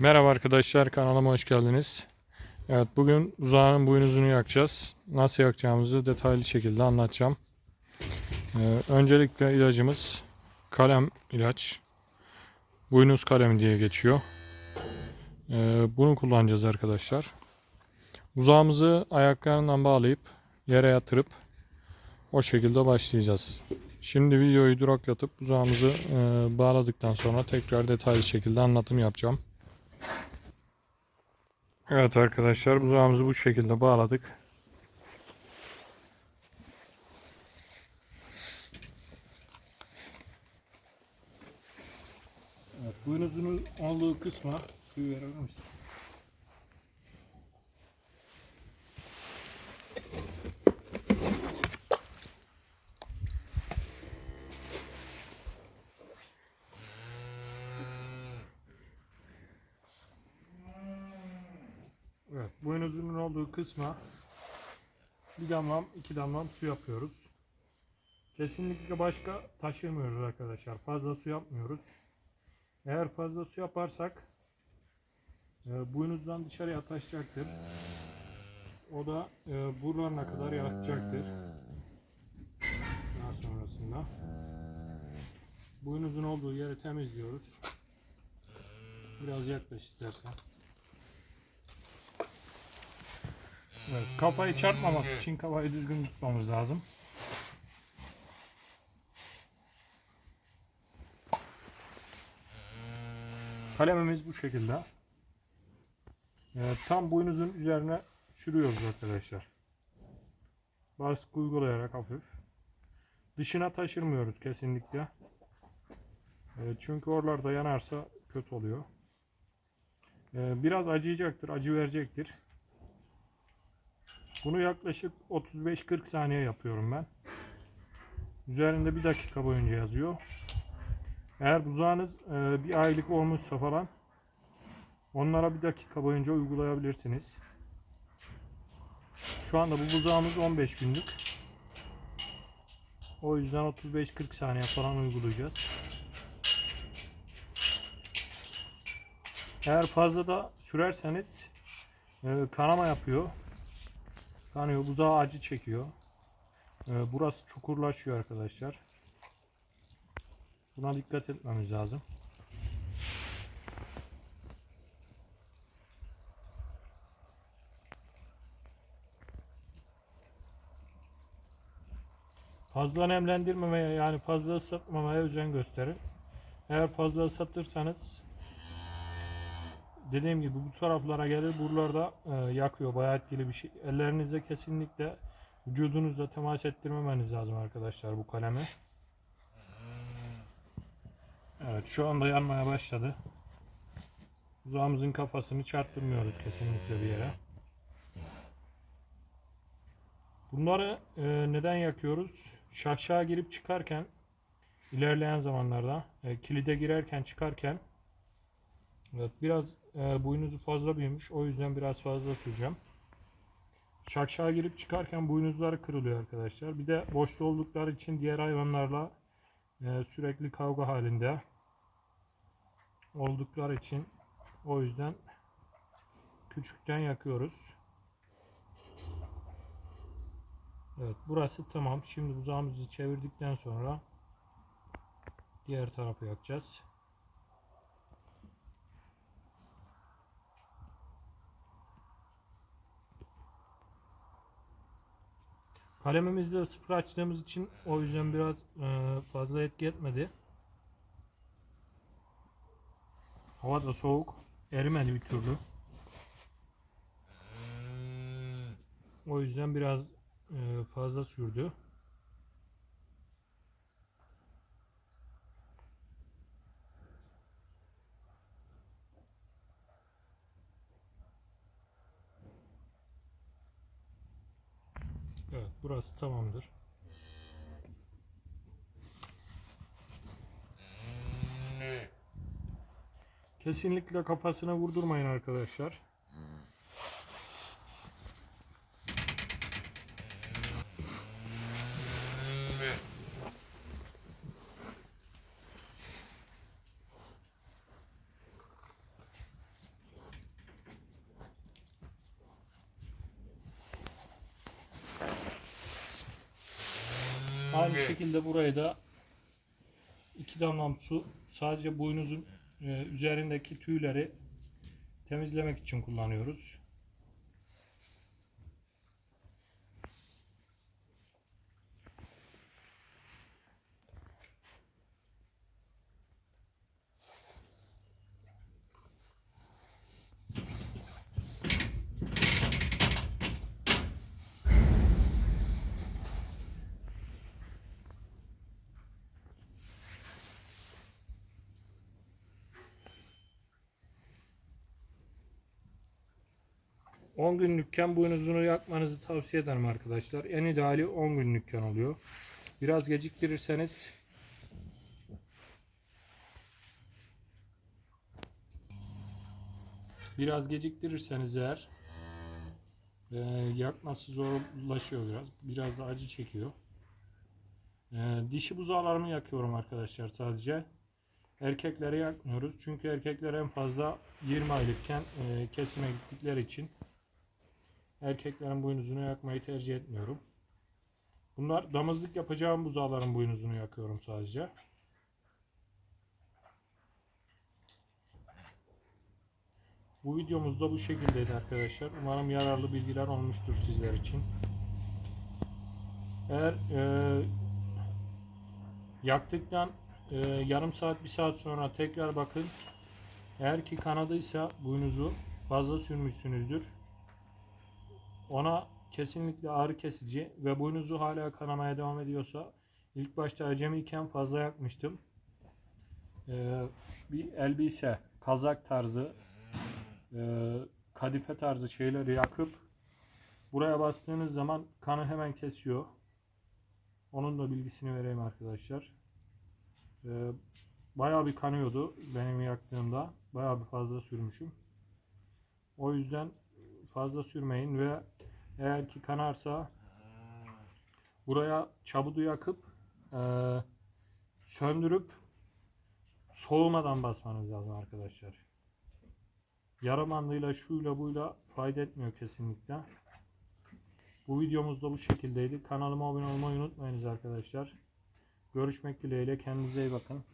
Merhaba arkadaşlar kanalıma hoş geldiniz. Evet bugün uzağının boynuzunu yakacağız. Nasıl yakacağımızı detaylı şekilde anlatacağım. Ee, öncelikle ilacımız kalem ilaç. Boynuz kalemi diye geçiyor. Ee, bunu kullanacağız arkadaşlar. Uzağımızı ayaklarından bağlayıp yere yatırıp o şekilde başlayacağız. Şimdi videoyu duraklatıp uzağımızı e, bağladıktan sonra tekrar detaylı şekilde anlatım yapacağım. Evet arkadaşlar buzağımızı bu şekilde bağladık. Evet, boynuzunun olduğu kısma suyu verebilir misin? Evet, boynuzunun olduğu kısma bir damlam, iki damlam su yapıyoruz. Kesinlikle başka taşırmıyoruz arkadaşlar. Fazla su yapmıyoruz. Eğer fazla su yaparsak e, boynuzdan dışarıya taşacaktır. O da e, buralarına kadar yatacaktır. Daha sonrasında boynuzun olduğu yeri temizliyoruz. Biraz yaklaş istersen. Evet, kafayı çarpmaması için kafayı düzgün tutmamız lazım. Kalemimiz bu şekilde. Evet, tam boynuzun üzerine sürüyoruz arkadaşlar. Baskı uygulayarak hafif. Dışına taşırmıyoruz kesinlikle. Evet, çünkü oralarda yanarsa kötü oluyor. Ee, biraz acıyacaktır, acı verecektir. Bunu yaklaşık 35-40 saniye yapıyorum ben. Üzerinde bir dakika boyunca yazıyor. Eğer buzağınız e, bir aylık olmuşsa falan onlara bir dakika boyunca uygulayabilirsiniz. Şu anda bu buzağımız 15 günlük. O yüzden 35-40 saniye falan uygulayacağız. Eğer fazla da sürerseniz e, kanama yapıyor. Kanıyor. Buzağı acı çekiyor. Ee, burası çukurlaşıyor arkadaşlar. Buna dikkat etmemiz lazım. Fazla nemlendirmemeye yani fazla ıslatmamaya özen gösterin. Eğer fazla ıslatırsanız dediğim gibi bu taraflara gelir buralarda e, yakıyor bayağı etkili bir şey. Ellerinizle kesinlikle vücudunuzla temas ettirmemeniz lazım arkadaşlar bu kalemi. Evet şu anda yanmaya başladı. Uzağımızın kafasını çarptırmıyoruz kesinlikle bir yere. Bunları e, neden yakıyoruz? Şakşağa girip çıkarken ilerleyen zamanlarda e, kilide girerken çıkarken Evet biraz e, boynuzu fazla büyümüş. O yüzden biraz fazla süreceğim. Şakşağa girip çıkarken boynuzları kırılıyor arkadaşlar. Bir de boşta oldukları için diğer hayvanlarla e, sürekli kavga halinde oldukları için o yüzden küçükten yakıyoruz. Evet burası tamam. Şimdi buzağımızı çevirdikten sonra diğer tarafı yakacağız. Kalemimizde sıfır açtığımız için o yüzden biraz e, fazla etki etmedi. Hava da soğuk. Erimedi bir türlü. O yüzden biraz e, fazla sürdü. Evet burası tamamdır. Kesinlikle kafasına vurdurmayın arkadaşlar. Aynı şekilde burayı da iki damlam su sadece boynuzun e, üzerindeki tüyleri temizlemek için kullanıyoruz. On günlükken boynuzunu yakmanızı tavsiye ederim arkadaşlar. En ideali 10 günlükken oluyor. Biraz geciktirirseniz Biraz geciktirirseniz eğer e, yakması zorlaşıyor biraz. Biraz da acı çekiyor. E, dişi buzağlarımı yakıyorum arkadaşlar sadece. Erkekleri yakmıyoruz. Çünkü erkekler en fazla 20 aylıkken e, kesime gittikleri için erkeklerin boynuzunu yakmayı tercih etmiyorum. Bunlar damızlık yapacağım buzağların boynuzunu yakıyorum sadece. Bu videomuz da bu şekildeydi arkadaşlar. Umarım yararlı bilgiler olmuştur sizler için. Eğer e, yaktıktan e, yarım saat bir saat sonra tekrar bakın. Eğer ki kanadıysa boynuzu fazla sürmüşsünüzdür. Ona kesinlikle ağrı kesici ve boynuzu hala kanamaya devam ediyorsa ilk başta acemiyken fazla yakmıştım. Ee, bir elbise, kazak tarzı, e, kadife tarzı şeyleri yakıp buraya bastığınız zaman kanı hemen kesiyor. Onun da bilgisini vereyim arkadaşlar. Ee, bayağı bir kanıyordu benim yaktığımda. Bayağı bir fazla sürmüşüm. O yüzden fazla sürmeyin ve eğer ki kanarsa buraya çabudu yakıp e, söndürüp soğumadan basmanız lazım arkadaşlar. Yarım bandıyla şuyla buyla fayda etmiyor kesinlikle. Bu videomuz da bu şekildeydi. Kanalıma abone olmayı unutmayınız arkadaşlar. Görüşmek dileğiyle. Kendinize iyi bakın.